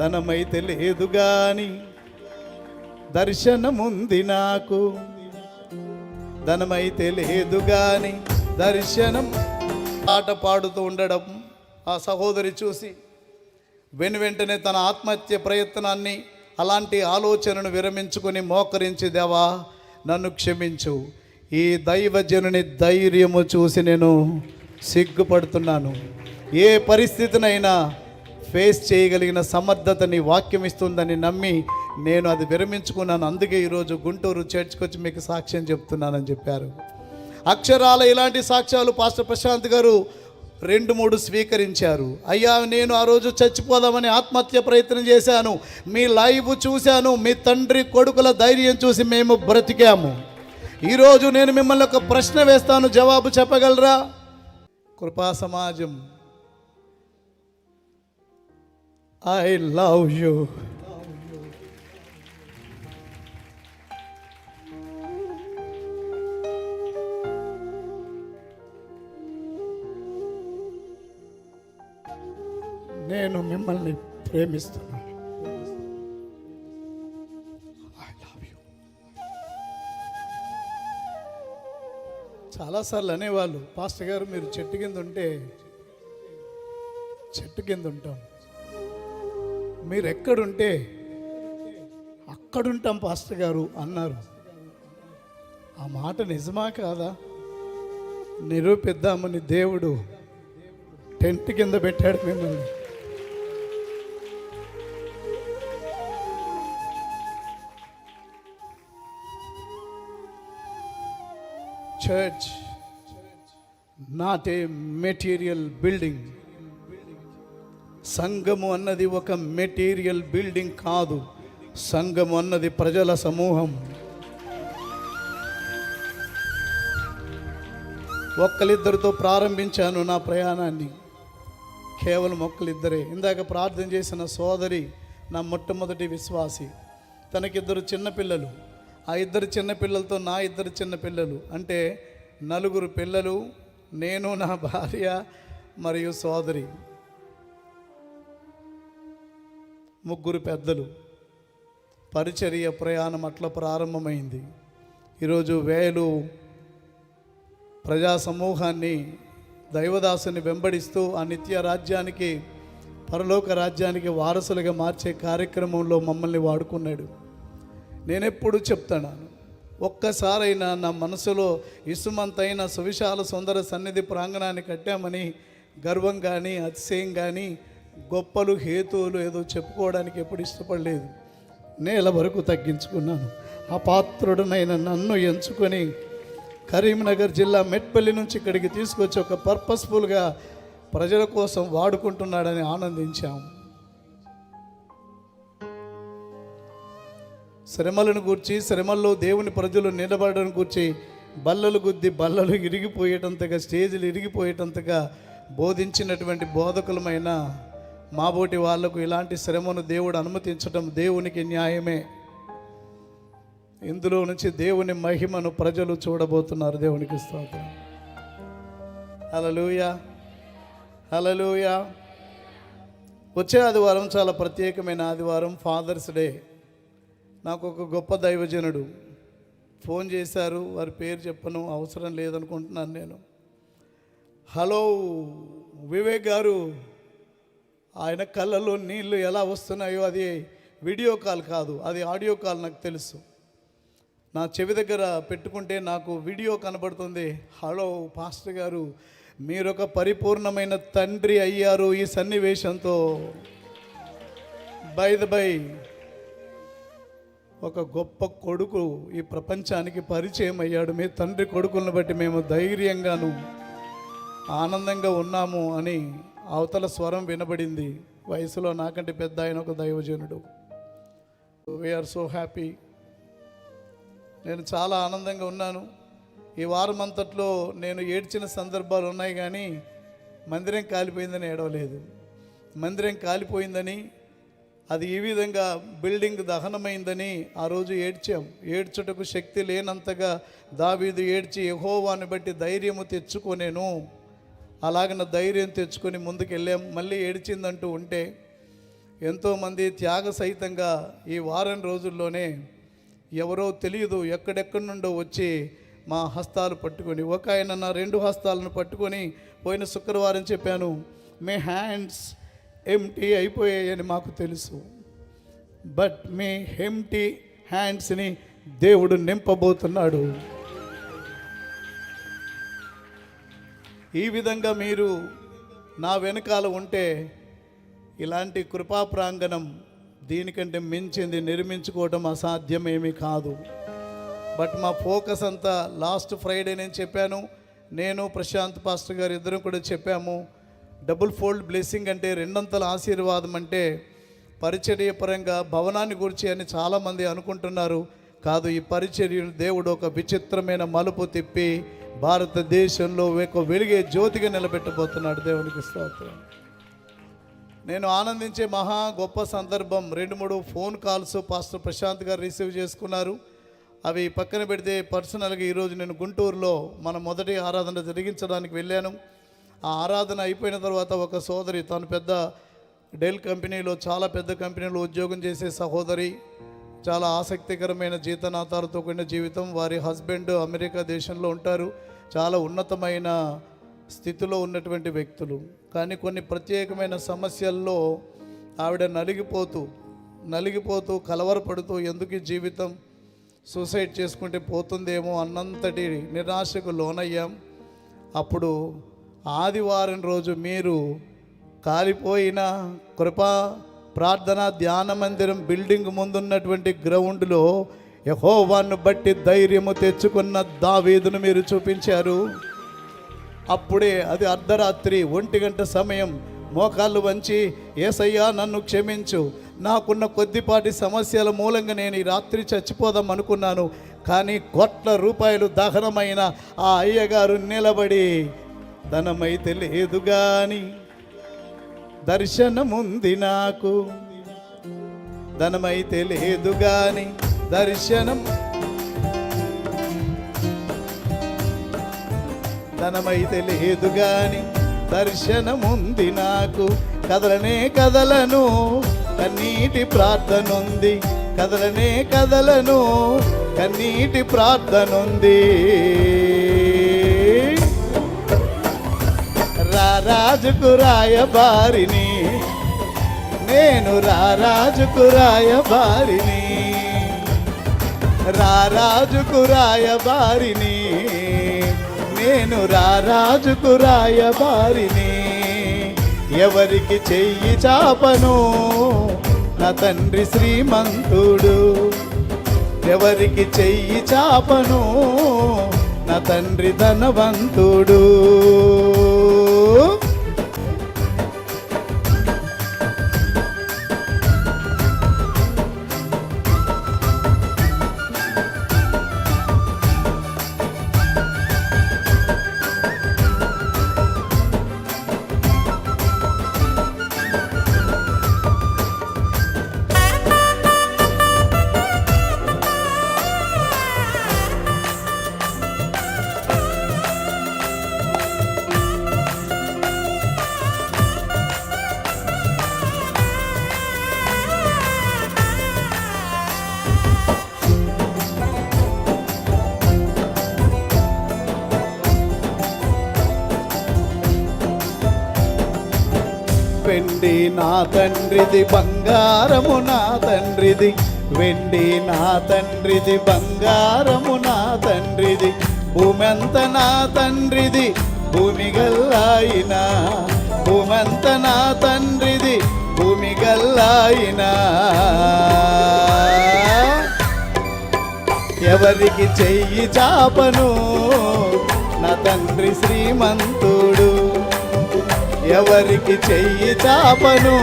ధనమైతే లేదు గాని దర్శనముంది నాకు. ధనమైతే లేదు గాని దర్శనం. పాట పాడుతూ ఉండడం ఆ సహోదరి చూసి వెను వెంటనే తన ఆత్మహత్య ప్రయత్నాన్ని అలాంటి ఆలోచనను విరమించుకొని మోకరించి దేవా నన్ను క్షమించు. ఈ దైవజనుని ధైర్యము చూసి నేను సిగ్గుపడుతున్నాను. ఏ పరిస్థితినైనా ఫేస్ చేయగలిగిన సమర్థత నీ వాక్యం ఇస్తుందని నమ్మి నేను అది విరమించుకున్నాను. అందుకే ఈరోజు గుంటూరు చర్చ్కొచ్చి మీకు సాక్ష్యం చెప్తున్నానని చెప్పారు. అక్షరాల ఇలాంటి సాక్ష్యాలు పాస్టర్ ప్రశాంత్ గారు రెండు మూడు స్వీకరించారు. అయ్యా నేను ఆ రోజు చచ్చిపోదామని ఆత్మహత్య ప్రయత్నం చేశాను. మీ లైవ్ చూశాను. మీ తండ్రి కొడుకుల ధైర్యం చూసి మేము బ్రతికాము. ఈరోజు నేను మిమ్మల్ని ఒక ప్రశ్న వేస్తాను. జవాబు చెప్పగలరా? కృపా సమాజం I లవ్ యూ నేను మిమ్మల్ని ప్రేమిస్తున్నాను ఐ లవ్ చాలాసార్లు అనేవాళ్ళు పాస్టర్ గారు మీరు చెట్టు కింద ఉంటే చెట్టు కింద ఉంటాం. మీరు ఎక్కడుంటే అక్కడుంటాం పాస్టర్ గారు అన్నారు. ఆ మాట నిజమా కాదా? నిరూపిద్దామని దేవుడు టెంట్ కింద పెట్టాడు మిమ్మల్ని. Church not a material building సంఘము అన్నది ఒక మెటీరియల్ బిల్డింగ్ కాదు. సంఘము అన్నది ప్రజల సమూహం. ఒక్కలిద్దరితో ప్రారంభించాను నా ప్రయాణాన్ని. కేవలం ఒక్కలిద్దరే. ఇందాక ప్రార్థన చేసిన సోదరి నా మొట్టమొదటి విశ్వాసి. తనకిద్దరు చిన్నపిల్లలు ఆ ఇద్దరు చిన్నపిల్లలతో నా ఇద్దరు చిన్నపిల్లలు అంటే నలుగురు పిల్లలు నేను నా భార్య మరియు సోదరి. ముగ్గురు పెద్దలు. పరిచర్య ప్రయాణం అట్లా ప్రారంభమైంది. ఈరోజు వేలు ప్రజా సమూహాన్ని దైవదాసుని వెంబడిస్తూ ఆ నిత్య రాజ్యానికి పరలోక రాజ్యానికి వారసులుగా మార్చే కార్యక్రమంలో మమ్మల్ని వాడుకున్నాడు. నేనెప్పుడు చెప్తాను ఒక్కసారైనా నా మనసులో ఇసుమంతైన సువిశాల సుందర సన్నిధి ప్రాంగణాన్ని కట్టామని గర్వం కానీ అతిశయం కానీ గొప్పలు హేతువులు ఏదో చెప్పుకోవడానికి ఎప్పుడు ఇష్టపడలేదు. నేల వరకు తగ్గించుకున్నాను. ఆ నన్ను ఎంచుకొని కరీంనగర్ జిల్లా మెట్పల్లి నుంచి ఇక్కడికి తీసుకొచ్చి ఒక పర్పస్ఫుల్గా ప్రజల కోసం వాడుకుంటున్నాడని ఆనందించాము శ్రమలను గూర్చి శ్రమల్లో దేవుని ప్రజలు నిలబడడం గూర్చి బల్లలు గుద్ది బల్లలు ఇరిగిపోయేటంతగా స్టేజీలు ఇరిగిపోయేటంతగా బోధించినటువంటి బోధకులమైన మాబోటి వాళ్ళకు ఇలాంటి శ్రమను దేవుడు అనుమతించడం దేవునికి న్యాయమే. ఇందులో నుంచి దేవుని మహిమను ప్రజలు చూడబోతున్నారు. దేవునికి స్తోత్రం. హలలుయ హలలుయ వచ్చే ఆదివారం చాలా ప్రత్యేకమైన ఆదివారం ఫాదర్స్ డే నాకు ఒక గొప్ప దైవజనుడు ఫోన్ చేశారు. వారి పేరు చెప్పను అవసరం లేదనుకుంటున్నాను నేను. హలో వివేక్ గారు. ఆయన కళ్ళలో నీళ్ళు ఎలా వస్తున్నాయో అది వీడియో కాల్ కాదు అది ఆడియో కాల్ నాకు తెలుసు. నా చెవి దగ్గర పెట్టుకుంటే నాకు వీడియో కనబడుతుంది. హలో పాస్టర్ గారు మీరొక పరిపూర్ణమైన తండ్రి అయ్యారు ఈ సన్నివేశంతో. బై ద బై ఒక గొప్ప కొడుకు ఈ ప్రపంచానికి పరిచయం అయ్యాడు. మీ తండ్రి కొడుకులను బట్టి మేము ధైర్యంగాను ఆనందంగా ఉన్నాము అని అవతల స్వరం వినబడింది. వయసులో నాకంటే పెద్ద ఆయన ఒక దైవజనుడు. వీఆర్ సో హ్యాపీ నేను చాలా ఆనందంగా ఉన్నాను. ఈ వారం అంతట్లో నేను ఏడ్చిన సందర్భాలు ఉన్నాయి కానీ మందిరం కాలిపోయిందని ఏడవలేదు. మందిరం కాలిపోయిందని అది ఈ విధంగా బిల్డింగ్ దహనమైందని ఆ రోజు ఏడ్చాం. ఏడ్చుటకు శక్తి లేనంతగా దావీదు ఏడ్చి యహోవాని బట్టి ధైర్యము తెచ్చుకొనేను. అలాగన ధైర్యం తెచ్చుకొని ముందుకు వెళ్ళాం మళ్ళీ ఏడిచిందంటూ ఉంటే ఎంతోమంది త్యాగ సహితంగా ఈ వారం రోజుల్లోనే ఎవరో తెలియదు ఎక్కడెక్కడి నుండో వచ్చి మా హస్తాలు పట్టుకొని ఒక ఆయన నా రెండు హస్తాలను పట్టుకొని పోయిన శుక్రవారం చెప్పాను మీ హ్యాండ్స్ ఎంటీ అయిపోయాయని మాకు తెలుసు. బట్ మీ ఎంటీ హ్యాండ్స్ని దేవుడు నింపబోతున్నాడు. ఈ విధంగా మీరు నా వెనకాల ఉంటే ఇలాంటి కృపా ప్రాంగణం దీనికంటే మించింది నిర్మించుకోవడం అసాధ్యమేమీ కాదు. బట్ మా ఫోకస్ అంతా లాస్ట్ ఫ్రైడే నేను చెప్పాను. నేను ప్రశాంత్ పాస్టర్ గారు ఇద్దరం కూడా చెప్పాము. డబుల్ ఫోల్డ్ బ్లెస్సింగ్ అంటే రెండంతల ఆశీర్వాదం అంటే పరిచర్య పరంగా భవనాన్ని గురించి అని చాలామంది అనుకుంటున్నారు. కాదు ఈ పరిచర్యను దేవుడు ఒక విచిత్రమైన మలుపు తిప్పి భారతదేశంలో ఒక వెలిగే జ్యోతిగా నిలబెట్టబోతున్నాడు దేవునికి స్తోత్రం. నేను ఆనందించే మహా గొప్ప సందర్భం రెండు మూడు ఫోన్ కాల్స్ పాస్టర్ ప్రశాంత్ గారు రిసీవ్ చేసుకున్నారు. అవి పక్కన పెడితే పర్సనల్గా ఈరోజు నేను గుంటూరులో మన మొదటి ఆరాధన జరిగించడానికి వెళ్ళాను. ఆ ఆరాధన అయిపోయిన తర్వాత ఒక సోదరి తను పెద్ద డెల్ కంపెనీలో చాలా పెద్ద కంపెనీలో ఉద్యోగం చేసే సహోదరి. చాలా ఆసక్తికరమైన జీతనాతాలతో కూడిన జీవితం. వారి హస్బెండ్ అమెరికా దేశంలో ఉంటారు. చాలా ఉన్నతమైన స్థితిలో ఉన్నటువంటి వ్యక్తులు. కానీ కొన్ని ప్రత్యేకమైన సమస్యల్లో ఆవిడ నలిగిపోతూ నలిగిపోతూ కలవరపడుతూ ఎందుకు జీవితం సూసైడ్ చేసుకుంటే పోతుందేమో అన్నంతటి నిరాశకు లోనయ్యాం. అప్పుడు ఆదివారం రోజు మీరు కాలిపోయిన కృపా ప్రార్థన ధ్యాన మందిరం బిల్డింగ్ ముందున్నటువంటి గ్రౌండ్లో యహోవాను బట్టి ధైర్యము తెచ్చుకున్న దావీదును మీరు చూపించారు. అప్పుడే అది అర్ధరాత్రి ఒంటి గంట సమయం మోకాళ్ళు వంచి ఏసయ్యా నన్ను క్షమించు. నాకున్న కొద్దిపాటి సమస్యల మూలంగా నేను ఈ రాత్రి చచ్చిపోదాం అనుకున్నాను. కానీ కోట్ల రూపాయలు దహనమైన ఆ అయ్యగారు నిలబడి ధనమైతే లేదు కానీ దర్శనముంది నాకు. ధనమైతే లేదు గాని దర్శనం. ధనమైతే లేదు గాని దర్శనముంది నాకు. కదలనే కదలను కన్నీటి ప్రార్థనుంది. కదలనే కదలను కన్నీటి ప్రార్థనుంది. రారాజుకు రాయబారిని నేను రారాజుకు రాయబారిని రారాజుకు రాయబారిని నేను రారాజుకు రాయబారిని ఎవరికి చెయ్యి చాపను? నా తండ్రి శ్రీమంతుడు. ఎవరికి చెయ్యి చాపను? నా తండ్రి ధనవంతుడు. తండ్రిది బంగారము నా తండ్రిది. వెండి నా తండ్రిది బంగారము నా తండ్రిది. భూమెంత నా తండ్రిది భూమి గల్లాయిన. భూమెంత నా తండ్రిది భూమి గల్లాయినా. ఎవరికి చెయ్యి చాపను? నా తండ్రి శ్రీమంతుడు. ఎవరికి చెయ్యి చాపను?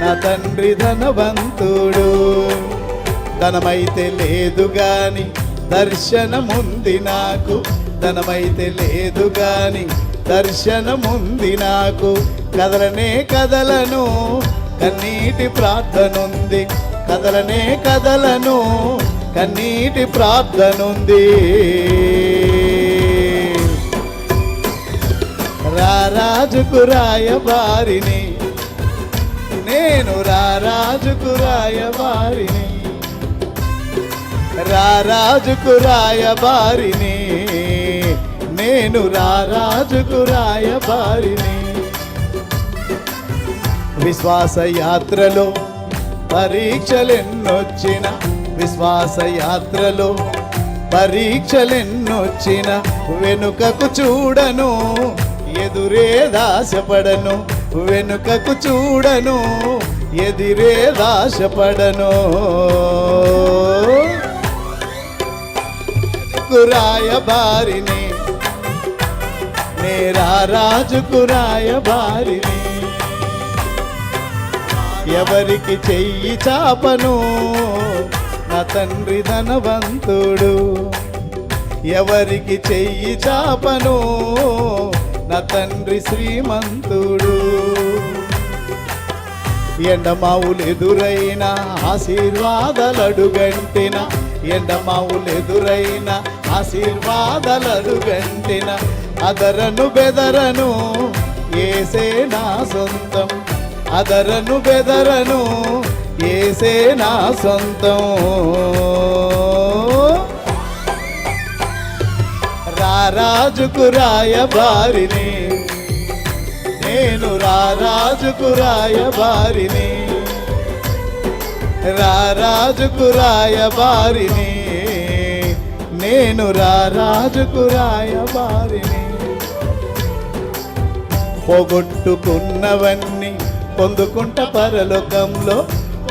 నా తండ్రి ధనవంతుడు. ధనమైతే లేదు గాని దర్శనముంది నాకు. ధనమైతే లేదు గాని దర్శనముంది నాకు. కదలనే కదలను కన్నీటి ప్రార్థనుంది. కదలనే కదలను కన్నీటి ప్రార్థనుంది. రారాజుకు రాయబారిని నేను రారాజుకు రాయబారిని రారాజుకు రాయబారిని నేను రారాజుకు రాయబారిని విశ్వాస యాత్రలో పరీక్షలెన్నొచ్చిన విశ్వాస యాత్రలో పరీక్షలెన్నొచ్చిన వెనుకకు చూడను. ఎదురే దాశపడను వెనుకకు చూడను ఎదిరే దాశపడను కురాయబారిని నేరా కురాయ బారిని ఎవరికి చెయ్యి చాపను నా తండ్రి ధనవంతుడు. ఎవరికి చెయ్యి చాపను నా తండ్రి శ్రీమంతుడు. ఎండమావులెదురైన ఆశీర్వాదాలడుగంటిన ఎండమావులు ఎదురైన ఆశీర్వాదాలడుగంటిన అదరను బెదరను ఏసే నా సొంతం. అదరను బెదరను ఏసే నా సొంతం. రారాజుకు రాయబారిని నేను రారాజుకు రాయబారిని రారాజుకు రాయబారిని నేను రారాజుకు రాయబారిని పొగొట్టుకున్నవన్నీ పొందుకుంట పరలోకంలో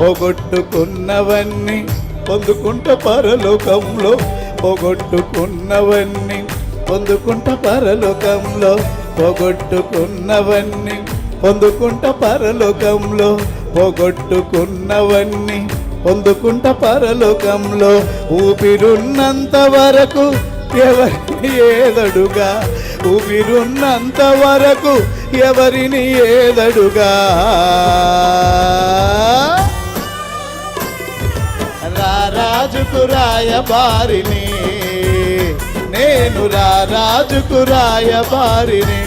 పొగొట్టుకున్నవన్నీ పొందుకుంట పరలోకంలో పోగొట్టుకున్నవన్నీ పొందుకుంట పరలోకంలో పోగొట్టుకున్నవన్నీ పొందుకుంట పరలోకంలో పోగొట్టుకున్నవన్నీ పొందుకుంట పరలోకంలో. ఊపిరున్నంత వరకు ఎవరిని ఏదడుగా? ఊపిరున్నంత వరకు ఎవరిని ఏదడుగా? రారాజుకు రాయబారిని నేను రారాజుకు రాయబారిని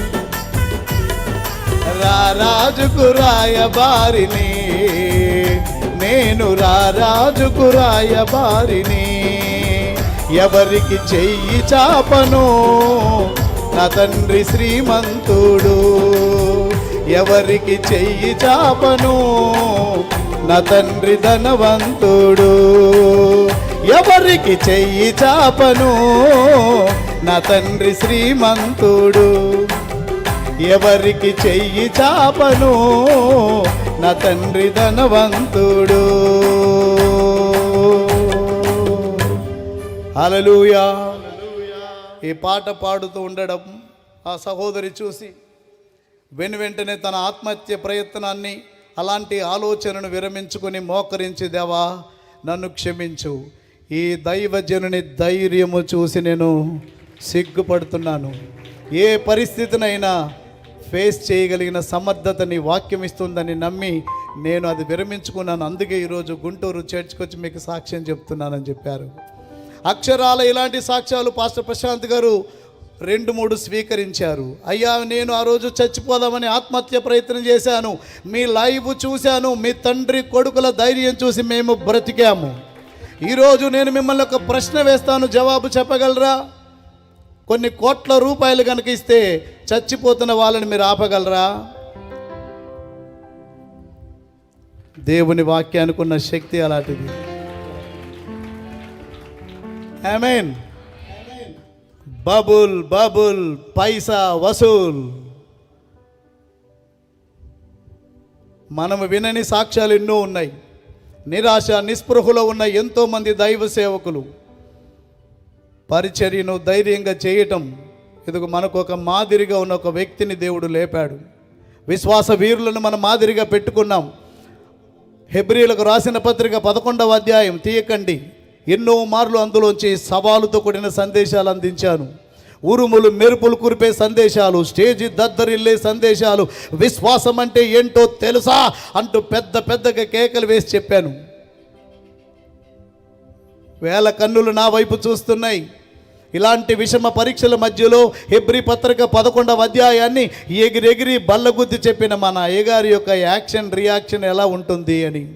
రారాజుకు రాయబారిని నేను రారాజుకు రాయబారిని ఎవరికి చెయ్యి చాపను? నా తండ్రి శ్రీమంతుడు. ఎవరికి చెయ్యి చాపను? నా తండ్రి ధనవంతుడు. ఎవరికి చెయ్యి చాపను? నా తండ్రి శ్రీమంతుడు. ఎవరికి చెయ్యి చాపను? నా తండ్రి ధనవంతుడు. అలలుయా ఈ పాట పాడుతూ ఉండడం ఆ సహోదరి చూసి వెను వెంటనే తన ఆత్మహత్య ప్రయత్నాన్ని అలాంటి ఆలోచనను విరమించుకొని మోకరించి దేవా నన్ను క్షమించు. ఈ దైవజనుని ధైర్యము చూసి నేను సిగ్గుపడుతున్నాను. ఏ పరిస్థితినైనా ఫేస్ చేయగలిగిన సమర్థత నీ వాక్యం ఇస్తుందని నమ్మి నేను అది విరమించుకున్నాను. అందుకే ఈరోజు గుంటూరు చర్చ్కి మీకు సాక్ష్యం చెప్తున్నానని చెప్పారు. అక్షరాల ఇలాంటి సాక్ష్యాలు పాస్టర్ ప్రశాంత్ గారు రెండు మూడు స్వీకరించారు. అయ్యా నేను ఆ రోజు చచ్చిపోదామని ఆత్మహత్య ప్రయత్నం చేశాను. మీ లైవ్ చూశాను. మీ తండ్రి కొడుకుల ధైర్యం చూసి మేము బ్రతికాము. ఈరోజు నేను మిమ్మల్ని ఒక ప్రశ్న వేస్తాను జవాబు చెప్పగలరా? కొన్ని కోట్ల రూపాయలు కనుక ఇస్తే చచ్చిపోతున్న వాళ్ళని మీరు ఆపగలరా? దేవుని వాక్యానికి ఉన్న శక్తి అలాంటిది. Amen bubble bubble Paisa Vasool. మనము వినని సాక్ష్యాలు ఎన్నో ఉన్నాయి. నిరాశ నిస్పృహలో ఉన్న ఎంతోమంది దైవ సేవకులు పరిచర్యను ధైర్యంగా చేయటం ఇదిగో మనకు ఒక మాదిరిగా ఉన్న ఒక వ్యక్తిని దేవుడు లేపాడు. విశ్వాస వీరులను మనం మాదిరిగా పెట్టుకున్నాం. హెబ్రిలకు రాసిన పత్రిక పదకొండవ అధ్యాయం తీయకండి. ఎన్నో మార్లు అందులోంచి సవాలుతో కూడిన సందేశాలు అందించాను. ఉరుములు మెరుపులు కురిపే సందేశాలు స్టేజి దద్దరిల్లే సందేశాలు విశ్వాసం అంటే ఏంటో తెలుసా అంటూ పెద్ద పెద్దగా కేకలు వేసి చెప్పాను. వేల కన్నులు నా వైపు చూస్తున్నాయి. ఇలాంటి విషమ పరీక్షల మధ్యలో హెబ్రి పత్రిక పదకొండవ అధ్యాయాన్ని ఎగిరెగిరి బల్లగుద్ది చెప్పిన మన అయ్యగారి యొక్క యాక్షన్ రియాక్షన్ ఎలా ఉంటుంది అని.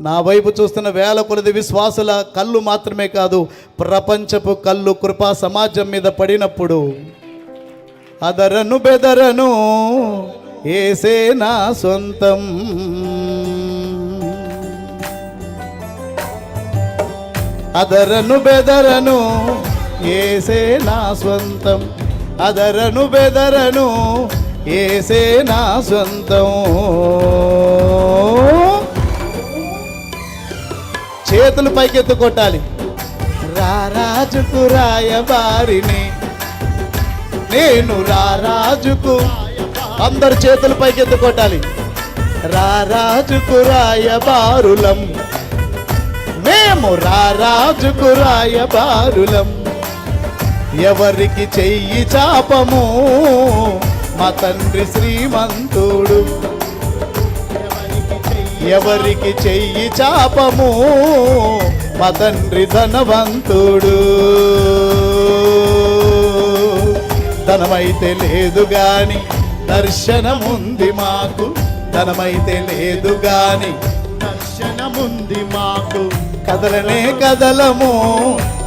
నా వైపు చూస్తున్న వేల కొలది విశ్వాసుల కళ్ళు మాత్రమే కాదు ప్రపంచపు కళ్ళు కృపా సమాజం మీద పడినప్పుడు. అదరను బెదరను ఏసే నా సొంతం. అదరను బెదరను ఏసే నా సొంతం. అదరను బెదరను ఏసే నా సొంతం. చేతులు పైకెత్తు కొట్టాలి. రారాజుకు రాయబారిని నేను రారాజుకు అందరు చేతులు పైకెత్తు కొట్టాలి. రారాజుకు రాయబారులం మేము రారాజుకు రాయబారులం ఎవరికి చెయ్యి చాపము? మా తండ్రి శ్రీమంతుడు. ఎవరికి చెయ్యి చాపము? మా తండ్రి ధనవంతుడు. ధనమైతే లేదు గాని దర్శనముంది మాకు. ధనమైతే లేదు గాని దర్శనముంది మాకు. కదలనే కదలము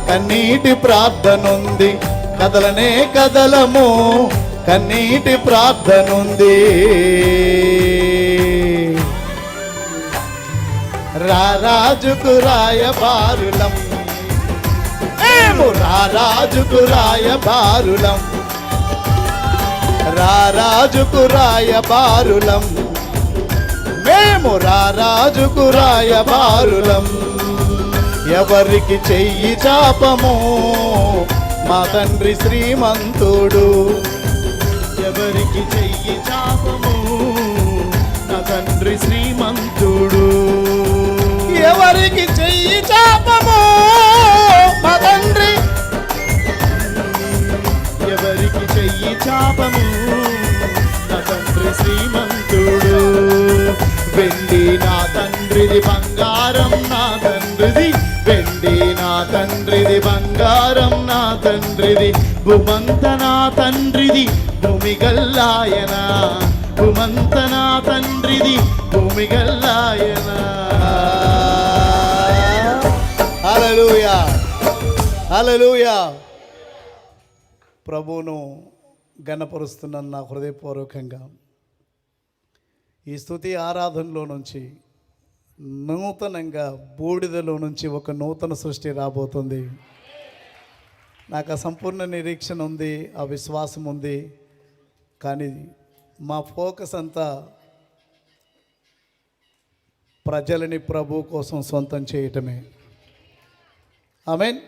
కన్నీటి ప్రార్థనుంది. కదలనే కదలము కన్నీటి ప్రార్థనుంది. రారాజుకు రాయబారులం మేము రారాజుకు రాయబారులం రారాజుకు రాయబారులం మేము రారాజుకు రాయబారులం ఎవరికి చెయ్యి చాపము మా తండ్రి శ్రీమంతుడు. ఎవరికి చెయ్యి చాపము నా తండ్రి శ్రీ చాపము నా తండ్రి శ్రీమంతుడు. వెండి నా తండ్రిది బంగారం నా తండ్రిది వెండి నా తండ్రిది బంగారం నా తండ్రిది భూమంత నా తండ్రిది భూమిగల్లాయన. భూమంత నా తండ్రిది భూమిగల్లాయన. అలలుయా అలలుయా ప్రభువును గణపరుస్తున్నాను నా హృదయపూర్వకంగా ఈ స్థుతి ఆరాధనలో నుంచి నూతనంగా బూడిదలో నుంచి ఒక నూతన సృష్టి రాబోతుంది. నాకు ఆ సంపూర్ణ నిరీక్షణ ఉంది ఆ విశ్వాసం ఉంది కానీ మా ఫోకస్ అంతా ప్రజలని ప్రభు కోసం సొంతం చేయటమే. I mean